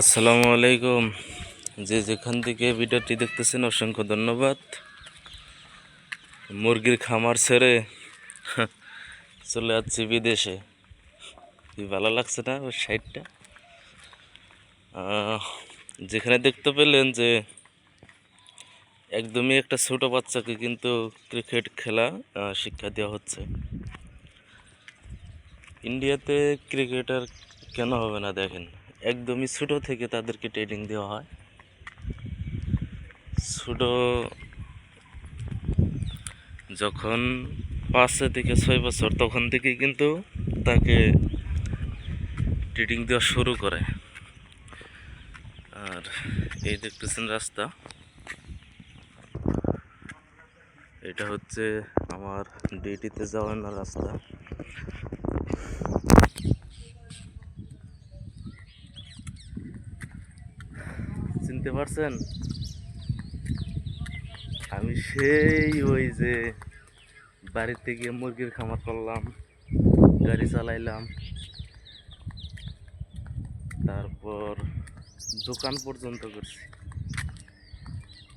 আসসালামু আলাইকুম। যে যেখান থেকে ভিডিওটি দেখতেছেন অসংখ্য ধন্যবাদ। মুরগির খামার ছেড়ে চলে যাচ্ছি বিদেশে। ভালো লাগছে না ওই সাইডটা? যেখানে দেখতে পেলেন যে একদমই একটা ছোট বাচ্চাকে কিন্তু ক্রিকেট খেলা শিক্ষা দেওয়া হচ্ছে। ইন্ডিয়াতে ক্রিকেটার কেন হবে না দেখেন। একদমই ছোটো থেকে তাদেরকে ট্রেনিং দেওয়া হয়। ছোটো যখন পাঁচ থেকে ছয় বছর, তখন থেকে কিন্তু তাকে ট্রেনিং দেওয়া শুরু করে। আর এই দেখতেছেন রাস্তা। এটা হচ্ছে আমার ডিউটিতে যাওয়ার না রাস্তা। চিনতে পারছেন? আমি সেই ওই যে বাড়িতে গিয়ে মুরগির খামার করলাম, গাড়ি চালাইলাম। তারপর দোকান পর্যন্ত করছি।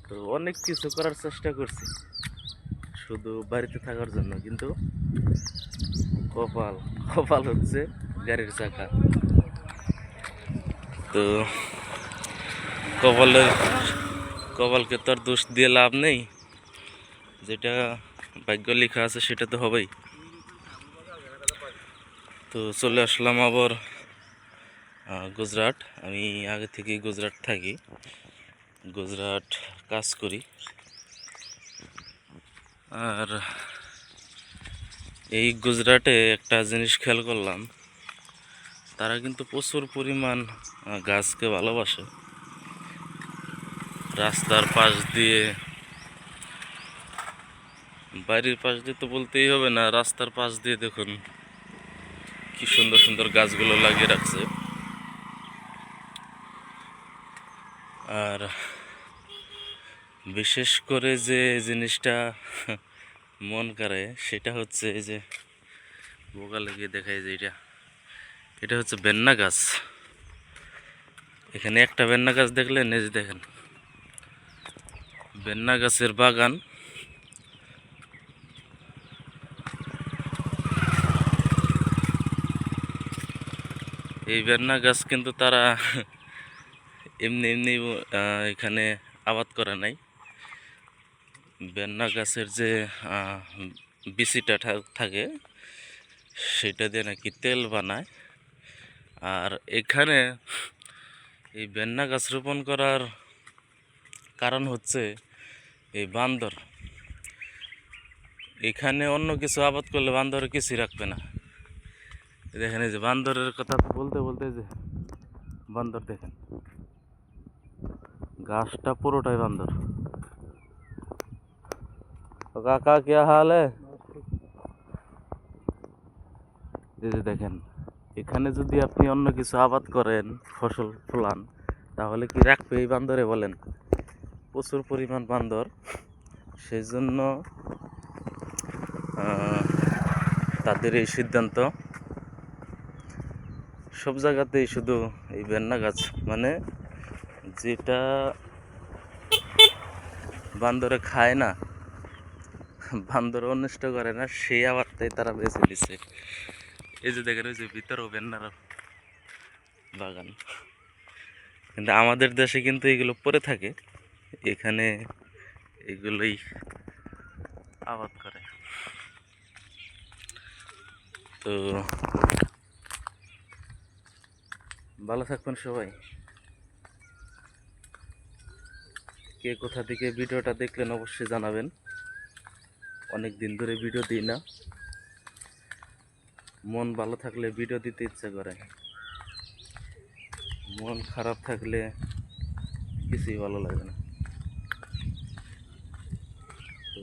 তো অনেক কিছু করার চেষ্টা করছি, শুধু বাড়িতে থাকার জন্য। কিন্তু কপাল কপাল হচ্ছে গাড়ির চাকা। তো কপালের কপালকে তো আর দোষ দিয়ে লাভ নেই। যেটা ভাগ্য লেখা আছে সেটা তো হবেই। তো চলে আসলাম আবার গুজরাট। আমি আগে থেকে গুজরাট থাকি। গুজরাট কাজ করি। আর এই গুজরাটে একটা জিনিস খেয়াল করলাম, তারা কিন্তু প্রচুর পরিমাণ গাছকে ভালোবাসে। রাস্তার পাশ দিয়ে, বাড়ির পাশ দিয়ে তো বলতেই হবে না, রাস্তার পাশ দিয়ে দেখুন কি সুন্দর সুন্দর গাছগুলো লাগিয়ে রাখছে। আর বিশেষ করে যে জিনিসটা মন করে সেটা হচ্ছে এই যে বোকা লাগিয়ে দেখায় যে এটা। এটা হচ্ছে বেন্না গাছ। এখানে একটা বেন্না গাছ দেখলেন, এই যে দেখেন। বেন্না গাছের বাগান। এই বেন্না গাছ কিন্তু তারা এমনি এমনি এখানে আবাদ করে নাই। বেন্না গাছের যে বিচিটা থাকে, সেটা দিয়ে নাকি তেল বানায়। আর এখানে এই বেন্না গাছ রোপণ করার কারণ হচ্ছে এই বান্দর। এখানে অন্য কিছু আবাদ করলে বান্দর কিছুই রাখবে না। দেখেন এই যে বান্দরের কথা বলতে বলতে যে বান্দর দেখেন। গাছটা পুরোটাই বান্দর। কাকা, কে হাল এই যে দেখেন, এখানে যদি আপনি অন্য কিছু আবাদ করেন, ফসল ফলান, তাহলে কি রাখবে এই বান্দরে বলেন? প্রচুর পরিমাণ বান্দর। সেই জন্য তাদের এই সিদ্ধান্ত। সব জায়গাতেই শুধু এই বেন্না গাছ মানে যেটা বান্দরে খায় না বান্দর অনিষ্ট করে না সেই আবারটাই তারা বেছে দিছে এই যে দেখেন, ওই যে ভিতরেও বেন্নার বাগান। কিন্তু আমাদের দেশে কিন্তু এগুলো পড়ে থাকে। এখানে এগুলোই আবাদ করে। তো ভালো থাকবেন সবাই। কে কোথা থেকে ভিডিওটা দেখলেন অবশ্যই জানাবেন। অনেক দিন ধরে ভিডিও দিই না। মন ভালো থাকলে ভিডিও দিতে ইচ্ছা করে। মন খারাপ থাকলে কিছুই ভালো লাগে না।